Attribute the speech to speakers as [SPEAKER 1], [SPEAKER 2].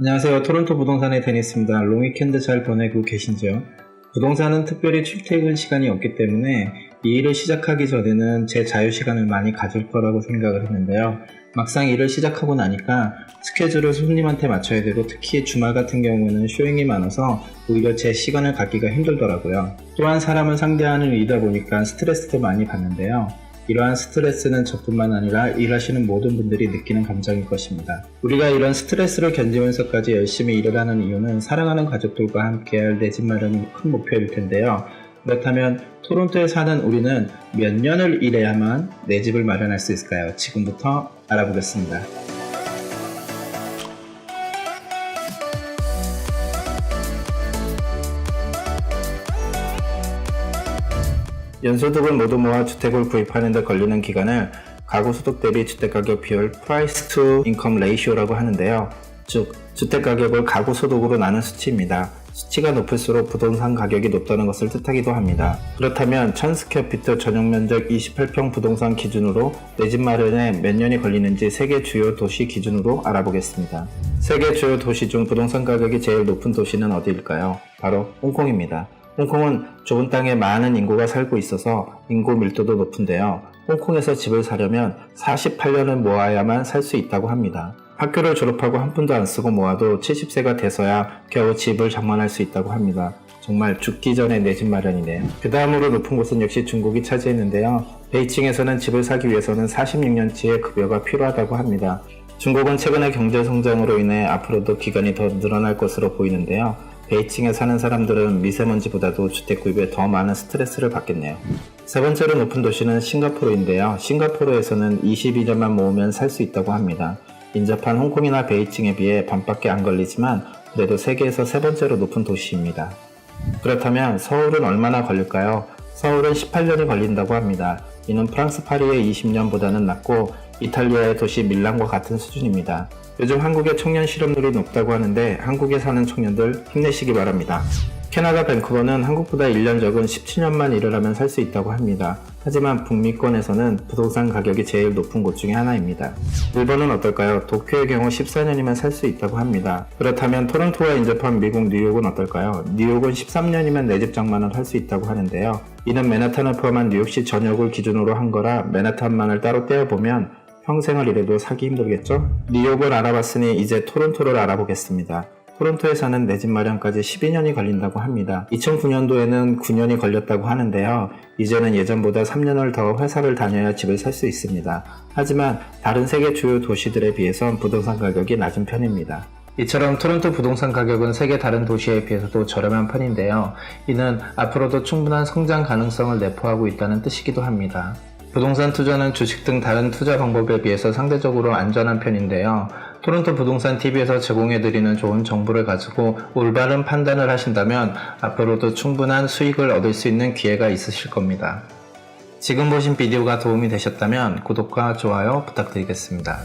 [SPEAKER 1] 안녕하세요. 토론토 부동산의 데니스입니다. 롱위켄드 잘 보내고 계신지요? 부동산은 특별히 출퇴근 시간이 없기 때문에 이 일을 시작하기 전에는 제 자유 시간을 많이 가질 거라고 생각을 했는데요. 막상 일을 시작하고 나니까 스케줄을 손님한테 맞춰야 되고 특히 주말 같은 경우는 쇼잉이 많아서 오히려 제 시간을 갖기가 힘들더라고요. 또한 사람을 상대하는 일이다 보니까 스트레스도 많이 받는데요. 이러한 스트레스는 저뿐만 아니라 일하시는 모든 분들이 느끼는 감정일 것입니다. 우리가 이런 스트레스를 견디면서까지 열심히 일을 하는 이유는 사랑하는 가족들과 함께할 내 집 마련이 큰 목표일 텐데요. 그렇다면 토론토에 사는 우리는 몇 년을 일해야만 내 집을 마련할 수 있을까요? 지금부터 알아보겠습니다. 연소득을 모두 모아 주택을 구입하는 데 걸리는 기간을 가구 소득 대비 주택 가격 비율 price to income ratio라고 하는데요. 즉 주택 가격을 가구 소득으로 나눈 수치입니다. 수치가 높을수록 부동산 가격이 높다는 것을 뜻하기도 합니다. 그렇다면 1000스퀘어피트 전용 면적 28평 부동산 기준으로 내 집 마련에 몇 년이 걸리는지 세계 주요 도시 기준으로 알아보겠습니다. 세계 주요 도시 중 부동산 가격이 제일 높은 도시는 어디일까요? 바로 홍콩입니다. 홍콩은 좁은 땅에 많은 인구가 살고 있어서 인구 밀도도 높은데요. 홍콩에서 집을 사려면 48년을 모아야만 살 수 있다고 합니다. 학교를 졸업하고 한 푼도 안 쓰고 모아도 70세가 돼서야 겨우 집을 장만할 수 있다고 합니다. 정말 죽기 전에 내 집 마련이네요. 그 다음으로 높은 곳은 역시 중국이 차지했는데요. 베이징에서는 집을 사기 위해서는 46년치의 급여가 필요하다고 합니다. 중국은 최근의 경제 성장으로 인해 앞으로도 기간이 더 늘어날 것으로 보이는데요. 베이징에 사는 사람들은 미세먼지보다도 주택 구입에 더 많은 스트레스를 받겠네요. 세 번째로 높은 도시는 싱가포르인데요. 싱가포르에서는 22년만 모으면 살 수 있다고 합니다. 인접한 홍콩이나 베이징에 비해 반밖에 안 걸리지만 그래도 세계에서 세 번째로 높은 도시입니다. 그렇다면 서울은 얼마나 걸릴까요? 서울은 18년이 걸린다고 합니다. 이는 프랑스 파리의 20년보다는 낮고 이탈리아의 도시 밀란과 같은 수준입니다. 요즘 한국의 청년 실업률이 높다고 하는데 한국에 사는 청년들 힘내시기 바랍니다. 캐나다 밴쿠버는 한국보다 1년 적은 17년만 일을 하면 살 수 있다고 합니다. 하지만 북미권에서는 부동산 가격이 제일 높은 곳 중에 하나입니다. 일본은 어떨까요? 도쿄의 경우 14년이면 살 수 있다고 합니다. 그렇다면 토론토와 인접한 미국 뉴욕은 어떨까요? 뉴욕은 13년이면 내 집 장만을 할 수 있다고 하는데요. 이는 맨하탄을 포함한 뉴욕시 전역을 기준으로 한 거라 맨하탄만을 따로 떼어보면 평생을 일해도 사기 힘들겠죠? 뉴욕을 알아봤으니 이제 토론토를 알아보겠습니다. 토론토에 사는 내 집 마련까지 12년이 걸린다고 합니다. 2009년도에는 9년이 걸렸다고 하는데요. 이제는 예전보다 3년을 더 회사를 다녀야 집을 살 수 있습니다. 하지만 다른 세계 주요 도시들에 비해선 부동산 가격이 낮은 편입니다. 이처럼 토론토 부동산 가격은 세계 다른 도시에 비해서도 저렴한 편인데요. 이는 앞으로도 충분한 성장 가능성을 내포하고 있다는 뜻이기도 합니다. 부동산 투자는 주식 등 다른 투자 방법에 비해서 상대적으로 안전한 편인데요. 토론토 부동산 TV에서 제공해드리는 좋은 정보를 가지고 올바른 판단을 하신다면 앞으로도 충분한 수익을 얻을 수 있는 기회가 있으실 겁니다. 지금 보신 비디오가 도움이 되셨다면 구독과 좋아요 부탁드리겠습니다.